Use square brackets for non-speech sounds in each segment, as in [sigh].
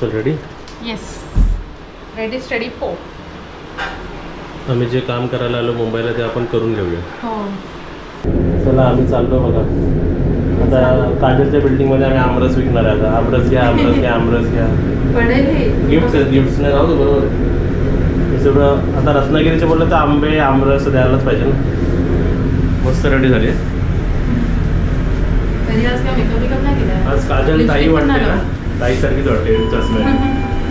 चल ready yes ready steady पो आम्ही जे काम करायला आलो मुंबईला ते आपण करून घेऊया. हो. चला आम्ही चाललो बघा. आता काजलच्या बिल्डिंगमध्ये आम्ही आमरस विकणार आहे आता. आमरस घ्या आमरस घ्या आमरस घ्या. हे. आहेत गिफ्ट्स नाही राहू बरोबर. हे सगळं आता रत्नागिरीचे बोललं तर आंबे आमरस द्यायलाच पाहिजे ना. मस्त रेडी झाली आज काजल ताई वाटते ना? ताईसारखीच वाटते चष्मे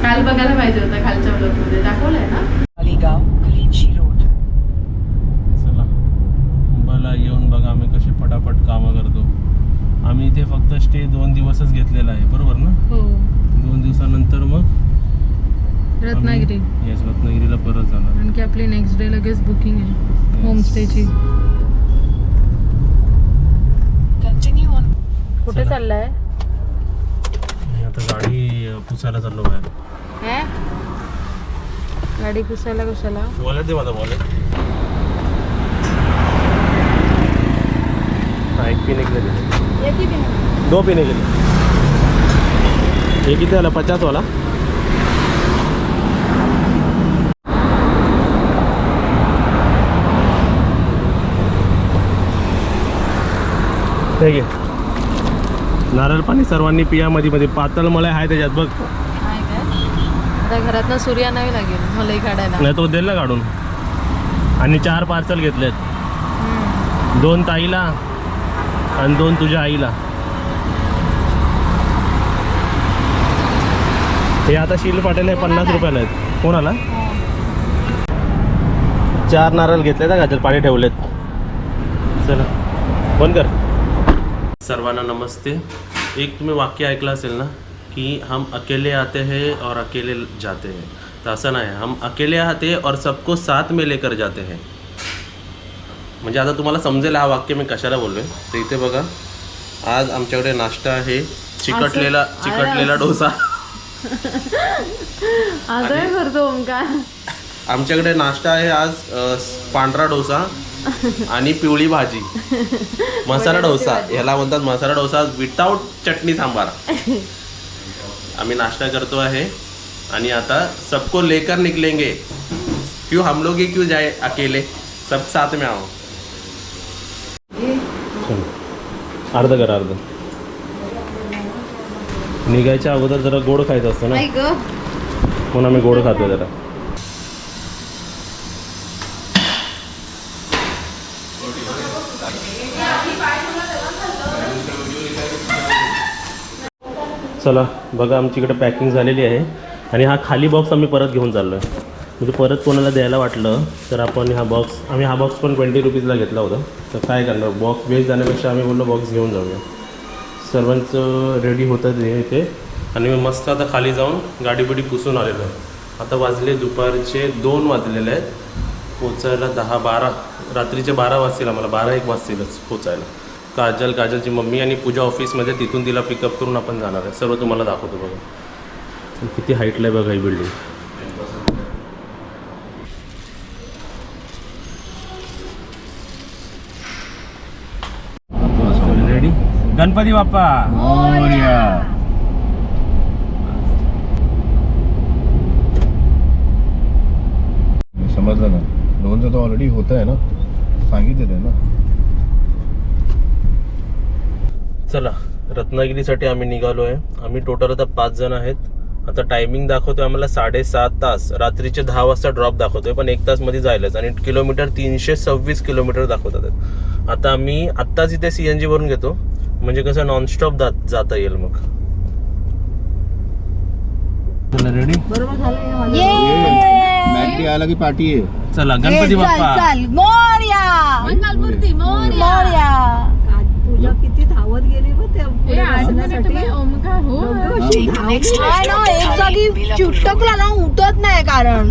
काल बघायला पाहिजे होता खालच्या ब्लॉगमध्ये दाखवलंय ना? Aligaw, Kalinchi Road. चला. मुंबईला येऊन बघा आम्ही कशी फटाफट कामं करतो. आम्ही इथे फक्त स्टे दोन दिवसच घेतलेला आहे बरोबर ना? हो. दोन दिवसानंतर मग रत्नागिरी. येस रत्नागिरीला परत जाणार. आणखी आपली नेक्स्ट डे लगेच बुकिंग आहे. होमस्टेची Continue on. कुठे चला. चाललाय? आता गाडी पुसायला चाललो बाहेर गाडी पुसायला कशाला वॉलेट दे माझा वॉलेट हाँ एक पीने के लिए दे दो। पीने के लिए? ये कितने वाला पचास वाला। ठीक आहे नारळ पाणी सर्वांनी पिया मध्ये मध्ये पातळ मळ्या आहे त्याच्यात बघ. आता घरातनं सूर्या नाही लागेल मलाही काढायला. नाही तो देईल ना काढून. आणि चार पार्सल घेतलेत. दोन ताईला आणि दोन तुझ्या आईला. हे आता शील पाटेल हे पन्नास रुपयाला आहेत. कोणाला? चार नारळ घेतले ना गाजर पाणी ठेवलेत. चला. बंद कर. सर्वांना नमस्ते। एक तुम्ही वाक्य ऐकलं असेल ना की हम अकेले आते हैं और अकेले जाते हैं। तर असं नाही हम अकेले आते और सबको साथ में लेकर जाते हैं। म्हणजे आता तुम्हाला समजेल हा वाक्य मी कशाला बोललोय? तर इथे बघा आज आमच्याकडे नाश्ता आहे चिकटलेला चिकटलेला डोसा. आमच्याकडे नाश्ता आहे आज पांढरा डोसा आणि पिवळी भाजी. मसाला डोसा. ह्याला म्हणतात मसाला डोसा विदाउट चटणी सांबार. आम्ही नाश्ता करतो आहे. आणि आता सबको लेकर निकलेंगे. क्यों हम लोग ही क्यों जाए अकेले? सब साथ में आओ. अर्ध कर अर्ध. निघायच्या अगोदर जरा गोड खायचं असतं ना? म्हणून आम्ही गोड खातो जरा. चला बघा आमची इकडे पॅकिंग झालेली आहे. आणि हा खाली बॉक्स आम्ही परत घेऊन चाललो आहे म्हणजे परत कोणाला द्यायला वाटलं तर आपण हा बॉक्स आम्ही हा बॉक्स पण ट्वेंटी रुपीजला घेतला होता. तर काय करणार? बॉक्स वेस्ट जाण्यापेक्षा आम्ही बोललो बॉक्स घेऊन जाऊया. सर्वांचं रेडी होतं ते इथे. आणि मी मस्त आता खाली जाऊन गाडी बिडी पुसून आलेलो आहे. आता वाजले दुपारचे दोन वाजलेले आहेत. पोचायला दहा बारा रात्रीचे बारा वाजतील आम्हाला. बारा एक वाजतीलच पोचायला. काजल काजलची मम्मी आणि पूजा ऑफिसमध्ये तिथून तिला पिकअप करून आपण जाणार आहे. सर्व तुम्हाला दाखवतो बघा. किती हाईटला आहे बघा ही बिल्डिंग रेडी गणपती बाप्पा समजलं ना. लोनचं तर ऑलरेडी होत आहे ना. सांगितलेलं आहे ना. चला रत्नागिरीसाठी आम्ही निघालो आहे आम्ही टोटल आता पाच जण आहेत. आता टायमिंग दाखवतोय आम्हाला साडेसात तास. रात्रीचे दहा वाजता ड्रॉप दाखवतोय पण एक तासमध्ये जायलाच. आणि किलोमीटर तीनशे सव्वीस किलोमीटर दाखवतात. आहेत. आता आम्ही आत्ताच इथे सी एन जी वरून घेतो. म्हणजे कसं नॉनस्टॉप जात जाता येईल मग. चला रेडी आला की पार्टी आहे. चला गणपती बाप्पा चल मोर्या मोर्या तुला किती धावत गेली व त्या पुढे बसण्यासाठी ओमकार हो Left ना एक जागी चिटकला ना उठत नाही कारण.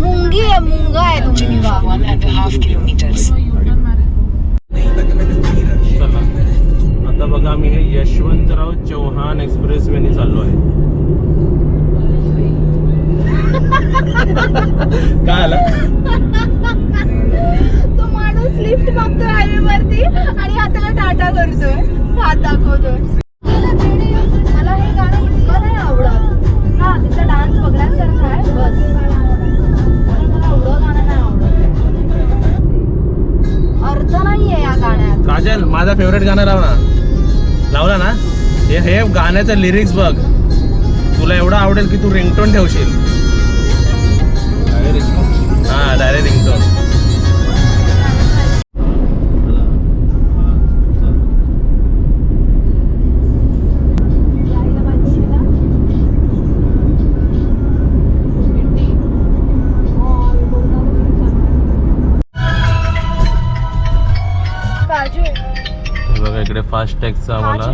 मुंगी आहे मुंगा आहे. चला आता बघा आम्ही हे यशवंतराव चव्हाण एक्सप्रेस वेने चाललो आहे. [laughs] काय आला? तो माणूस लिफ्ट मागतोय हायवे वरती आणि हाताला टाटा करतोय. हात दाखवतोय. फेवरेट गाणं लाव ना. लावला ना? हे हे गाण्याचं लिरिक्स बघ. तुला एवढं आवडेल की तू रिंगटोन ठेवशील. हा डायरेक्ट रिंगटोन बघा इकडे फास्ट टॅगचा आम्हाला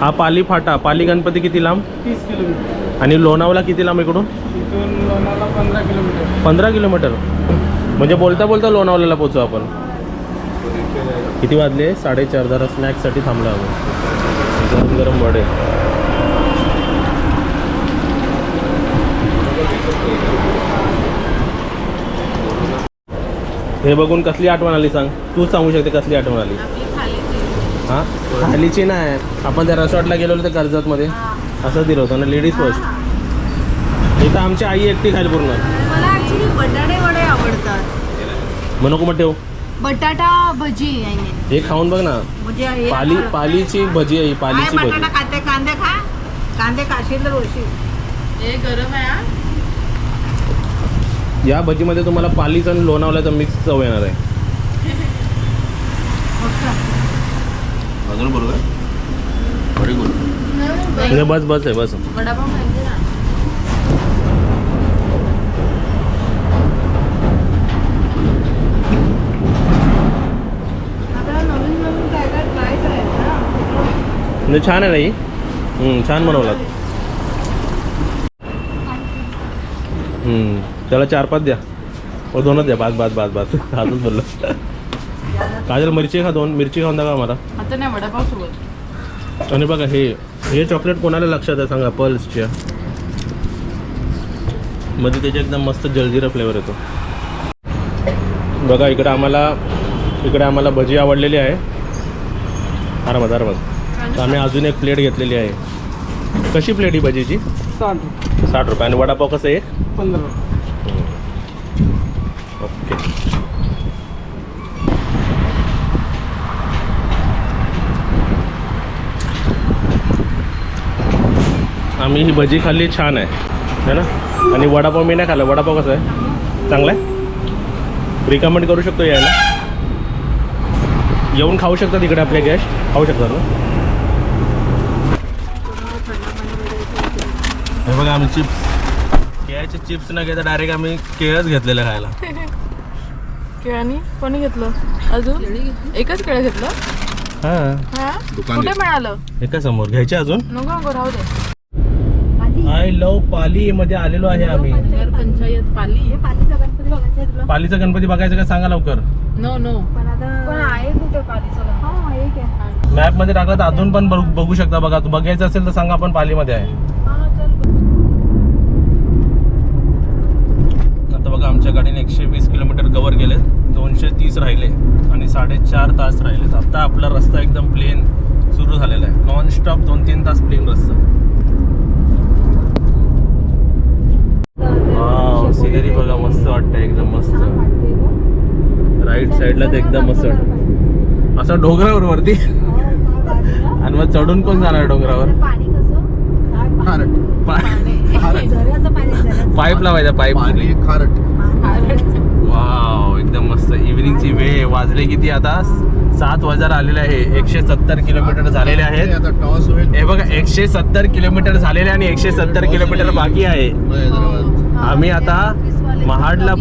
हा पाली फाटा पाली गणपती किती लांब? तीस किलोमीटर. आणि लोणावळा किती लांब इकडून? पंधरा किलोमीटर. पंधरा किलोमीटर. म्हणजे बोलता बोलता लोणावळ्याला पोचू आपण. किती वाजले? साडेचार. जरा स्नॅक्ससाठी थांबलो आम्ही. गरम गरम वडे. हे बघून कसली आठवण आली सांग? तू सांगू शकते कसली आठवण आली. हां? खालीची नाही. आपण त्या रिसॉर्टला गेलो होतो कर्जतमध्ये. असं दिलं होतं ना लेडीज फर्स्ट इथं आमची आई एकटी खायला पूर्ण. बटाटे वडे आवडतात. मग नको मग ठेव. बटाटा भजी आय मीन हे खाऊन बघ ना. म्हणजे पाली पालीची भजी आहे पालीची बटाटा भजी. कांदे खा. कांदे हे गरम आहे हा. या भजीमध्ये तुम्हाला पालीचं आणि लोणावल्याचं मिक्स चव येणार आहे. अजून बरोबर व्हेरी गुड म्हणजे बस बस आहे बस. वडापाव खायचे ना. आपल्याला नवीन नवीन काय काय ट्राय करायचं ना. म्हणजे छान आहे ना ही? हम्म, छान बनवलात. हम्म, त्याला चार पाच द्या. ओ दोनच द्या. बाद बाद बाद बाद हातच बोललो. काजल मिरची खा दोन. मिरची खाऊन दाखवा मला. आता नाही वडापाव सोबत. आणि बघा हे हे चॉकलेट कोणाला लक्षात आहे? सांगा पल्सच्या. मध्ये त्याच्या एकदम मस्त जलजिरा फ्लेवर येतो. बघा इकडे आम्हाला इकडे आम्हाला भजी आवडलेली आहे. आरामात आरामात. तर आम्ही अजून एक प्लेट घेतलेली आहे. कशी प्लेट ही भजीची? साठ. साठ रुपये. आणि वडापाव कसं आहे? पंधरा. ओके. आम्ही ही भजी खाल्ली छान आहे. है ना? आणि वडापाव मी नाही खाल्ला. वडापाव कसा आहे? चांगला आहे? रिकमेंड करू शकतो यायला. येऊन खाऊ शकतात इकडे आपले गेस्ट खाऊ शकतात ना? हे बघा आम्ही चिप्स केळ्याचे चिप्स न घेता डायरेक्ट आम्ही केळच घेतलेलं खायला. [laughs] केळ्यानी? कोणी घेतलं? अजून? एकच केळं घेतलं? हां. हा? दुकान कुठे मिळालं? एका समोर. घ्यायचे अजून? नको नको राहू दे. आय लव पाली मध्ये आलेलो आहे आम्ही. नगर पंचायत पाली. हे पालीचा गणपती बघायचा आहे तुला. पालीचा गणपती बघायचं का? सांगा लवकर. नो नो पण आता पण आहे कुठे पालीचं हा एक आहे. मॅपमध्ये टाकलं तर अजून पण बघू बघू शकता बघा. तू बघायचं असेल तर सांगा आपण पालीमध्ये आहे आता बघा आमच्या गाडीने एकशे वीस किलोमीटर कव्हर केले दोनशे तीस राहिले आणि साडेचार तास राहिले आता आपला रस्ता एकदम प्लेन सुरू झालेला आहे. नॉन स्टॉप दोन तीन तास प्लेन रस्ता. सिनरी बघा मस्त वाटतं एकदम मस्त. राईट साईडला तर एकदम मस्त वाटतं असं डोंगरावर वरती. आणि मग चढून कोण जाणार डोंगरावर? पाणी. कसं खारट पाईप लावायचा पाईप. पाणी खारट. वाव एकदम मस्त. इव्हिनिंगची वेळ वाजले किती आता? सात वाजायला आलेले आहे. एकशे सत्तर किलोमीटर झालेले आहेत. आता टॉस होईल. हे बघा एकशे सत्तर किलोमीटर झालेले आणि एकशे सत्तर किलोमीटर बाकी आहे. आम्ही आता महाडला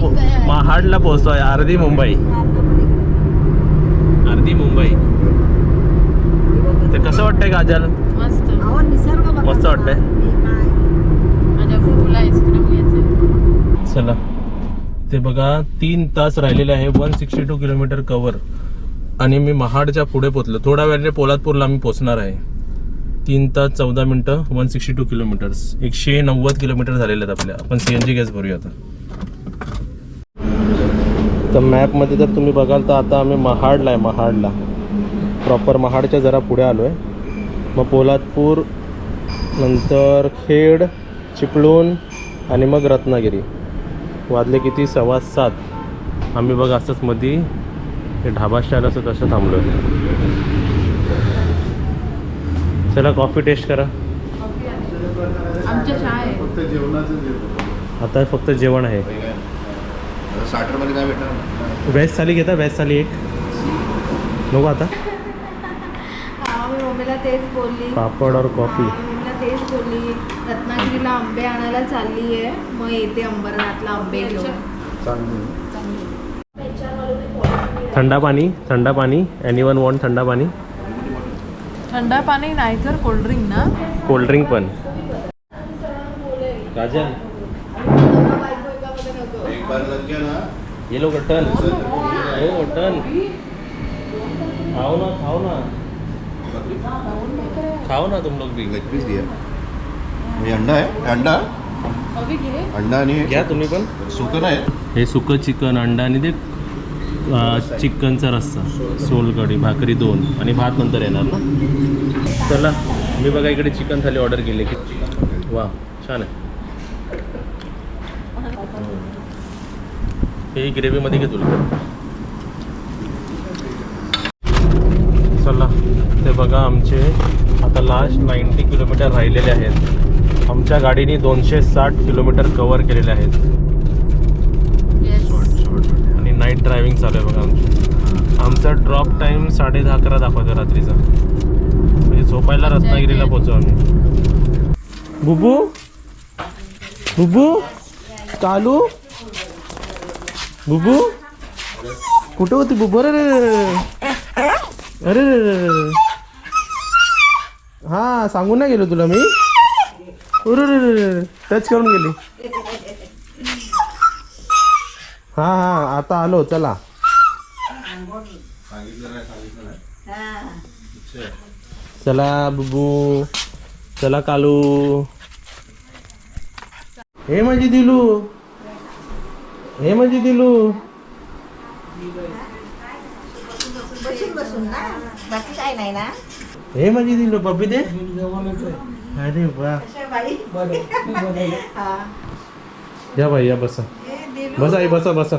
महाडला पोहोचतोय. अर्धी मुंबई. अर्धी मुंबई. ते कसं वाटतंय काजल मस्त. वाटतंय. चला. ते बघा तीन तास राहिलेले आहे one sixty two kilometre cover आणि मी महाडच्या पुढे पोचलो थोड्या वेळाने पोलादपूरला मी पोचणार आहे. तीन तास चौदा मिनटं वन सिक्स्टी टू किलोमीटर्स एकशे नव्वद किलोमीटर झालेले आहेत आपल्या. आपण सी एन जी गॅस भरूया आता. तर मॅपमध्ये जर तुम्ही बघाल तर आता आम्ही महाडला आहे महाडला. प्रॉपर महाडच्या जरा पुढे आलो आहे मग पोलादपूर नंतर खेड चिपळूण आणि मग रत्नागिरी. वाजले किती? सव्वा सात. आम्ही बघा असंच मध्ये हे ढाबा स्टाईल असं तसं थांबलो चला कॉफी टेस्ट करा. आता फक्त जेवण आहे. व्हेज थाली घेता? व्हेज थाली एक. नको आता. हा पापड और कॉफी. तेच बोलली रत्नागिरीला आंबे आणायला चालली आहे मग येते अंबरनाथला आंबे घेऊन. थंडा पाणी थंडा पाणी. एनी वन वॉन्ट थंडा पाणी? थंड पाणी नाही तर कोल्ड्रिंक ना? कोल्ड्रिंक पण. काजल एक बार लग गया ना ये लोग टन टन खाओ ना खाओ ना. खाओ ना तुम लोग भी। लेग पीस दिया हे अंडा आहे अंडा? अभि घे अंडा आणि घ्या तुम्ही पण? सुकन आहे हे? सुकं चिकन अंडा आणि ते अं, चिकनचा रस्सा सोलकढी भाकरी दोन. आणि भात नंतर येणार ना? चला मी बघा इकडे चिकन थाली ऑर्डर केली की. वा छान आहे. हे ग्रेव्हीमध्ये घे तुला. चला. ते बघा आमचे आता लास्ट नाईंटी किलोमीटर राहिलेले आहेत. आमच्या गाडीने दोनशे साठ किलोमीटर कवर केलेले आहेत. आणि नाईट ड्रायव्हिंग चालू आहे बघा आमची. आमचा ड्रॉप टाईम साडे दहा अकरा दाखवतो रात्रीचा. म्हणजे झोपायला रत्नागिरीला पोचू आम्ही. बुबू? बुबू? कालू? बुबू? कुठं होती बुबू रे. अरे. रे रे रे. हा सांगून नाही गेलो तुला मी. अरे रे रे टच करून गेली. हा हा आता आलो चला. चला बुबू. चला कालू. हे माझी दिलू. हे माझी दिलू. बाकी काय नाही ना हे माझी दिलू बब्बी दे अरे वा. या बाई या बसा बसा आई बसा.